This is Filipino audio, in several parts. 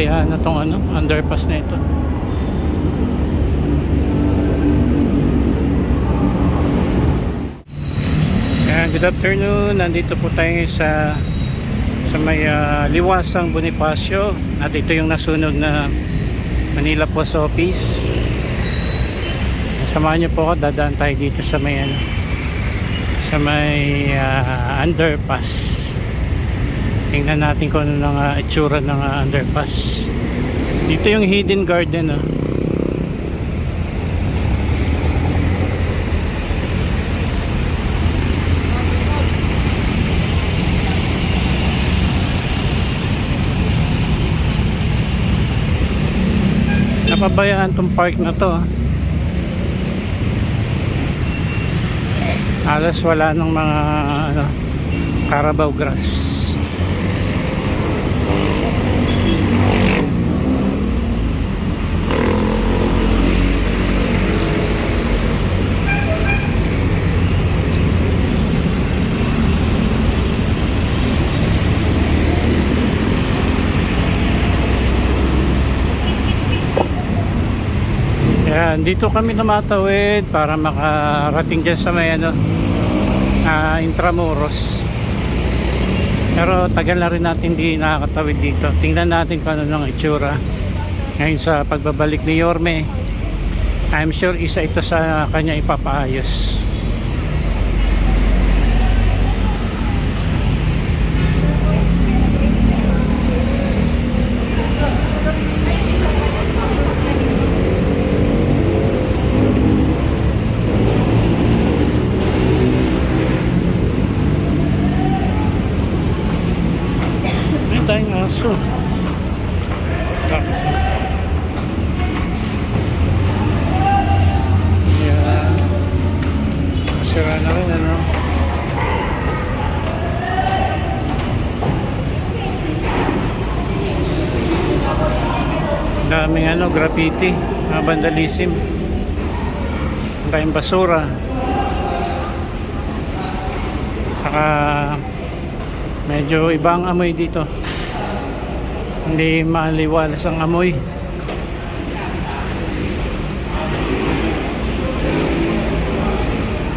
napabayaan na tong ano, underpass na ito. Ayan, good afternoon. Nandito po tayo sa sa may ah, liwasang Bonifacio at ito yung nasunog na Manila Post Office. Samahan niyo po ako, dadaan tayo dito sa may ano, sa may ah, underpass. Tingnan natin kung ano ng ah, itsura ng ah, underpass. Dito yung hidden garden oh. Napabayaan tong park na to. ah. Alas wala ng mga ano, Carabao grass. Yan, dito kami tumatawid para makarating dyan sa may ano, ah, Intramuros. Pero tagal na rin natin di nakakatawid dito. Tingnan natin kung ano ng itsura. Ngayon sa pagbabalik ni Yorme, I'm sure isa ito sa kanya ipapaayos. Tayong aso. Yan. Masira na rin ano. Daming ano, graffiti, mga vandalism. Ang daming basura. Saka medyo ibang amoy dito. Hindi maliwalas ang amoy.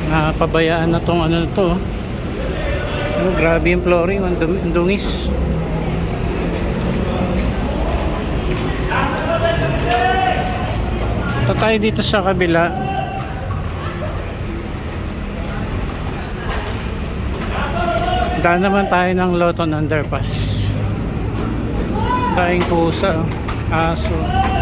Napabayaan na tong ano to. Ano, grabe yung flooring, ang dungis. Ito tayo dito sa kabila. Daan naman tayo ng Loton Underpass. Daing pusa, aso.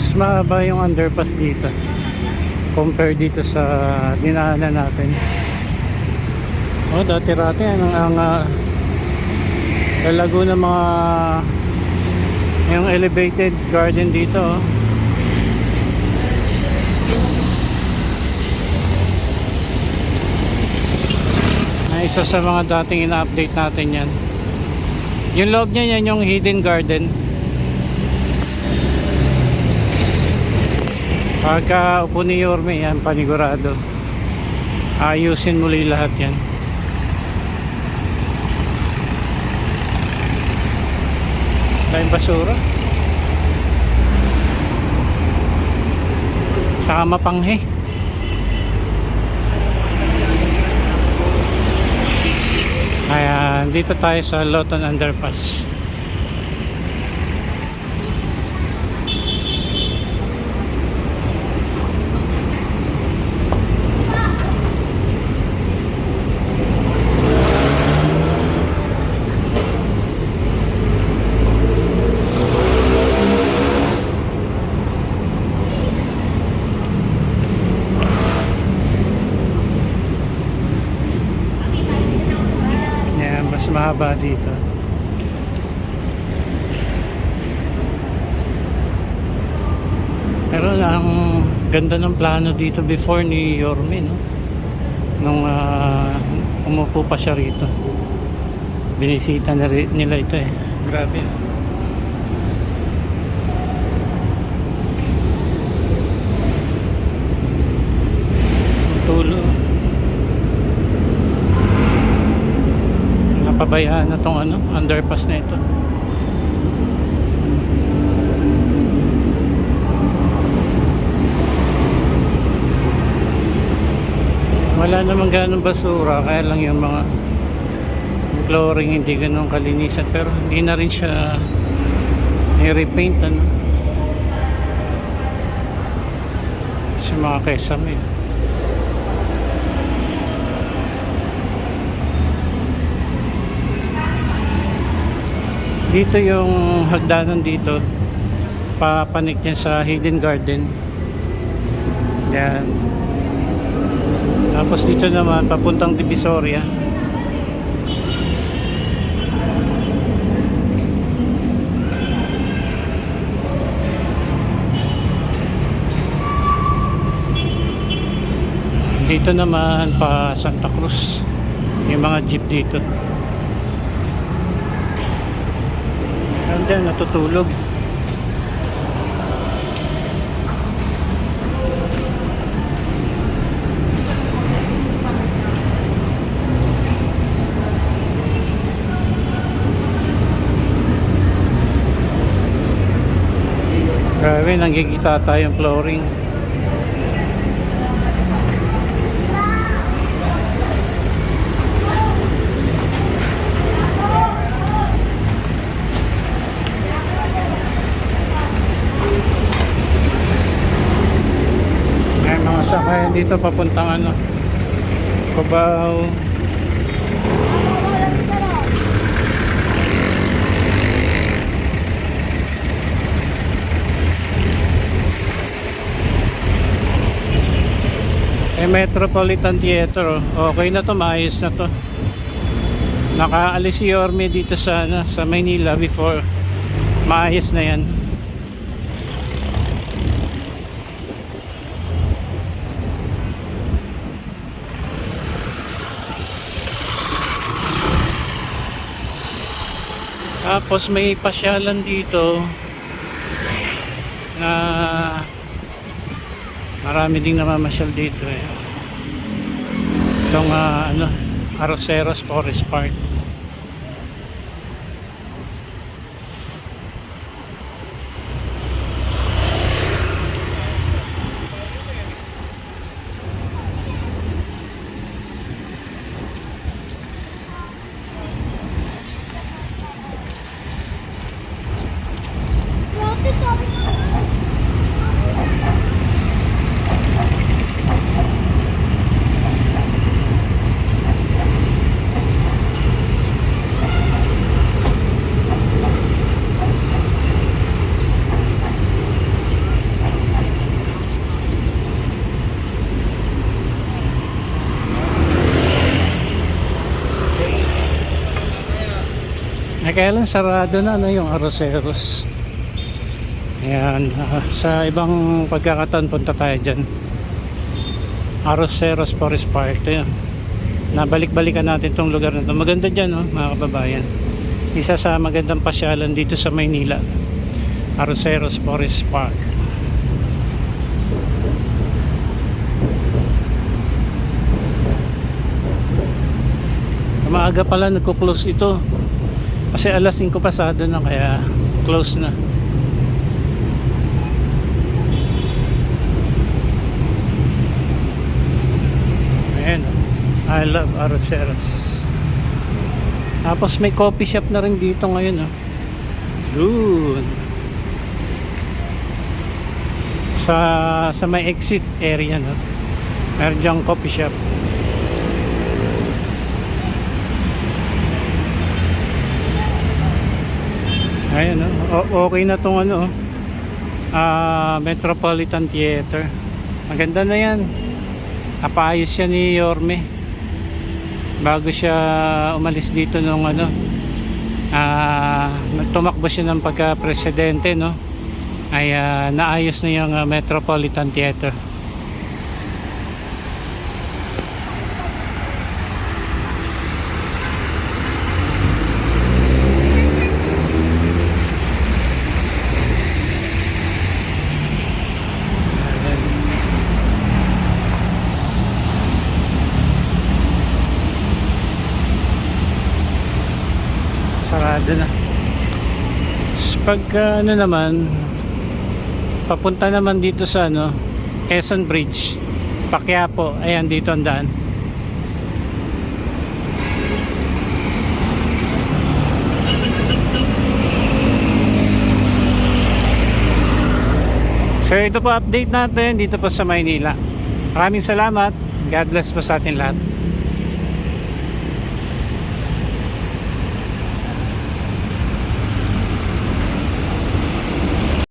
Mas mahaba yung underpass dito compare dito sa dinaanan natin. Oh, dati-rati ang ang uh, lalago ng mga yung elevated garden dito. Oh. Na isa sa mga dating ina-update natin yan. Yung loob niya yan yung hidden garden. Pagka upo ni Yorme yan, panigurado. Ayusin muli lahat yan. Dahil basura. Saka mapanghe. Ayan, dito tayo sa Loton Underpass. Mahaba dito. Pero ang ganda ng plano dito before ni Yorme, no? Nung ah, umupo pa siya rito. Binisita na nila ito eh. Grabe. no? Napabayaan na tong ano, underpass na ito. Wala namang ganong basura, kaya lang yung mga flooring hindi ganun kalinisan pero hindi na rin siya i-repaint ano. Sa mga kesame. Dito yung hagdanan dito papanik niya sa Hidden Garden. Yan. Tapos dito naman papuntang Divisoria. Dito naman pa Santa Cruz. Yung mga jeep dito. Din natutulog. Grabe, nanggigita tayong flooring. May mga sakayan dito papuntang ano, Cubao. Eh, Metropolitan Theater, oh. okay na to, maayos na to. Nakaalis si Yorme dito sa, ano, sa Maynila before. Maayos na yan. Tapos may pasyalan dito na marami ding namamasyal dito eh. Itong ah, ano, Arroceros Forest Park. Eh, sarado na ano, yung Arroceros. Ayan, ah, sa ibang pagkakataon punta tayo dyan. Arroceros Forest Park. Ito yun. Nabalik-balikan natin tong lugar na to. Maganda dyan, oh, mga kababayan. Isa sa magandang pasyalan dito sa Maynila. Arroceros Forest Park. Maaga pala nagko-close ito. Kasi alas 5 pasado na kaya close na. Ayan. oh. I love Arroceros. Tapos may coffee shop na rin dito ngayon. Oh. Doon. Sa, sa may exit area. No? Meron diyang coffee shop. Ayan, oh. Okay na tong ano, oh. ah, Metropolitan Theater. Maganda na yan. Napayos siya ni Yorme. Bago siya umalis dito nung ano, ah, tumakbo siya ng pagka-presidente, no? ay ah, naayos na yung ah, Metropolitan Theater. Sarado na pagka ano naman papunta naman dito sa ano Quezon Bridge Paquiapo ayan dito ang daan So ito po update natin dito po sa Maynila. Maraming salamat. God bless po sa atin lahat.